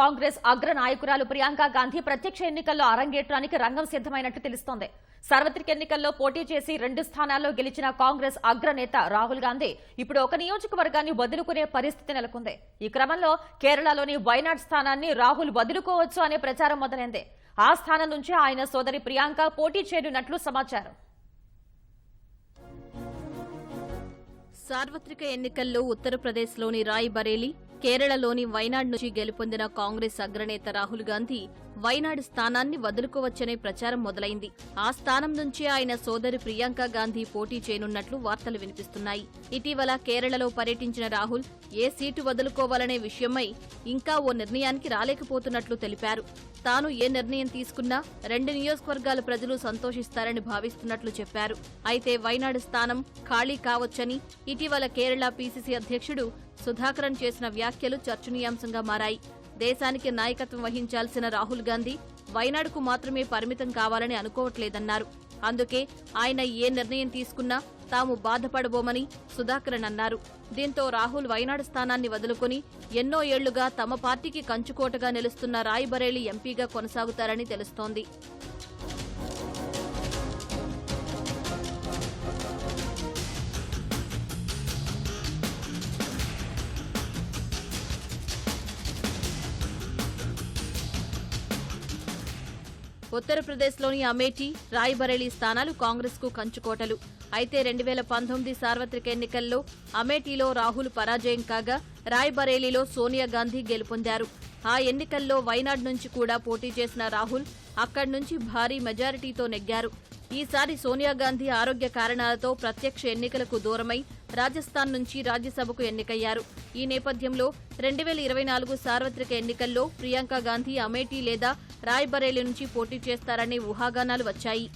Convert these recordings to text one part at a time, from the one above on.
కాంగ్రెస్ అగ్ర నాయకురాలు ప్రియాంక గాంధీ ప్రత్యక్ష ఎన్నికల్లో అరంగేట్రానికి రంగం సిద్దమైనట్టు తెలుస్తోంది. సార్వత్రిక ఎన్నికల్లో పోటీ చేసి రెండు స్థానాల్లో గెలిచిన కాంగ్రెస్ అగ్రనేత రాహుల్ గాంధీ ఇప్పుడు ఒక నియోజకవర్గాన్ని వదులుకునే పరిస్థితి నెలకొంది. ఈ క్రమంలో కేరళలోని వైనాడ్ స్థానాన్ని రాహుల్ వదులుకోవచ్చు అనే ప్రచారం మొదలైంది. ఆ స్థానం నుంచి ఆయన సోదరి ప్రియాంక పోటీ చేయనున్నట్లు సమాచారం. సార్వత్రిక ఎన్నికల్లో ఉత్తరప్రదేశ్లోని రాయ్ బరేలీ కేరళలోని వైనాడ్ నుంచి గెలుపొందిన కాంగ్రెస్ అగ్రనేత రాహుల్ గాంధీ వైనాడ్ స్థానాన్ని వదులుకోవచ్చనే ప్రచారం మొదలైంది. ఆ స్థానం నుంచే ఆయన సోదరి ప్రియాంక గాంధీ పోటీ చేయనున్నట్లు వార్తలు వినిపిస్తున్నాయి. ఇటీవల కేరళలో పర్యటించిన రాహుల్ ఏ సీటు వదులుకోవాలనే విషయమై ఇంకా ఓ నిర్ణయానికి రాలేకపోతున్నట్లు తెలిపారు. తాను ఏ నిర్ణయం తీసుకున్నా రెండు నియోజకవర్గాల ప్రజలు సంతోషిస్తారని భావిస్తున్నట్లు చెప్పారు. అయితే వైనాడు స్థానం ఖాళీ కావచ్చని ఇటీవల కేరళ పీసీసీ అధ్యక్షుడు సుధాకరన్ చేసిన వ్యాఖ్యలు చర్చనీయాంశంగా మారాయి. దేశానికి నాయకత్వం వహించాల్సిన రాహుల్ గాంధీ వైనాడుకు మాత్రమే పరిమితం కావాలని అనుకోవట్లేదన్నారు. అందుకే ఆయన ఏ నిర్ణయం తీసుకున్నా తాము బాధపడబోమని సుధాకరన్ అన్నారు. దీంతో రాహుల్ వైనాడు స్థానాన్ని వదులుకుని ఎన్నో ఏళ్ళుగా తమ పార్టీకి కంచుకోటగా నిలుస్తున్న రాయ్బరేలీ ఎంపీగా కొనసాగుతారని తెలుస్తోంది. ఉత్తరప్రదేశ్లోని అమేఠీ రాయ్బరేలీ స్థానాలు కాంగ్రెస్కు కంచుకోటలు. అయితే రెండు వేల పంతొమ్మిది సార్వత్రిక ఎన్నికల్లో అమేఠీలో రాహుల్ పరాజయం కాగా రాయ్బరేలీలో సోనియా గాంధీ గెలుపొందారు. ఆ ఎన్నికల్లో వైనాడ్ నుంచి కూడా పోటీ చేసిన రాహుల్ అక్కడి నుంచి భారీ మెజారిటీతో నెగ్గారు. ఈసారి సోనియా గాంధీ ఆరోగ్య కారణాలతో ప్రత్యక్ష ఎన్నికలకు దూరమై రాజస్థాన్ నుంచి రాజ్యసభకు ఎన్నికయ్యారు. ఈ నేపథ్యంలో రెండు వేల ఇరవై నాలుగు సార్వత్రిక ఎన్నికల్లో ప్రియాంక గాంధీ అమేఠీ లేదా రాయ్బరేలీ నుంచి పోటీ చేస్తారనే ఊహాగానాలు వచ్చాయి.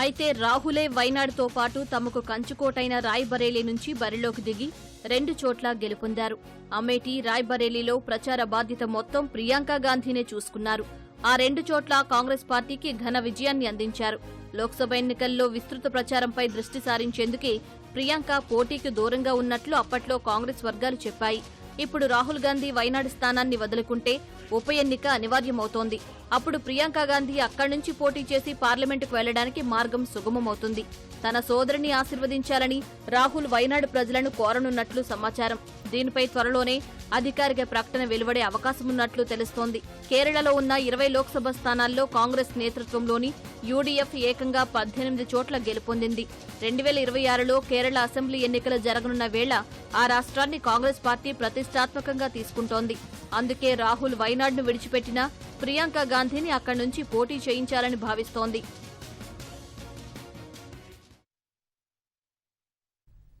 అయితే రాహులే వైనాడుతో పాటు తమకు కంచుకోటైన రాయ్బరేలీ నుంచి బరిలోకి దిగి రెండు చోట్ల గెలుపొందారు. అమేఠీ రాయ్బరేలీలో ప్రచార బాధ్యత మొత్తం ప్రియాంక గాంధీనే చూసుకున్నారు. ఆ రెండు చోట్ల కాంగ్రెస్ పార్టీకి ఘన విజయాన్ని అందించారు. లోక్సభ ఎన్నికల్లో విస్తృత ప్రచారంపై దృష్టి సారించేందుకే ప్రియాంక పోటీకి దూరంగా ఉన్నట్లు అప్పట్లో కాంగ్రెస్ వర్గాలు చెప్పాయి. ఇప్పుడు రాహుల్ గాంధీ వైనాడు స్థానాన్ని వదులుకుంటే ఉప ఎన్నిక అనివార్యమవుతోంది. అప్పుడు ప్రియాంక గాంధీ అక్కడి నుంచి పోటీ చేసి పార్లమెంటుకు వెళ్ళడానికి మార్గం సుగమమవుతుంది. తన సోదరిని ఆశీర్వదించాలని రాహుల్ వైనాడు ప్రజలను కోరనున్నట్లు సమాచారం. దీనిపై త్వరలోనే అధికారిక ప్రకటన వెలువడే అవకాశమున్నట్లు తెలుస్తోంది. కేరళలో ఉన్న ఇరవై లోక్సభ స్థానాల్లో కాంగ్రెస్ నేతృత్వంలోని యూడీఎఫ్ ఏకంగా పద్దెనిమిది చోట్ల గెలుపొందింది. రెండు వేల ఇరవై ఆరులో కేరళ అసెంబ్లీ ఎన్నికలు జరగనున్న వేళ ఆ రాష్ట్రాన్ని కాంగ్రెస్ పార్టీ ప్రతిష్టాత్మకంగా తీసుకుంటోంది. అందుకే రాహుల్ వైనాడ్ను విడిచిపెట్టినా ప్రియాంక గాంధీని అక్కడి నుంచి పోటీ చేయించాలని భావిస్తోంది.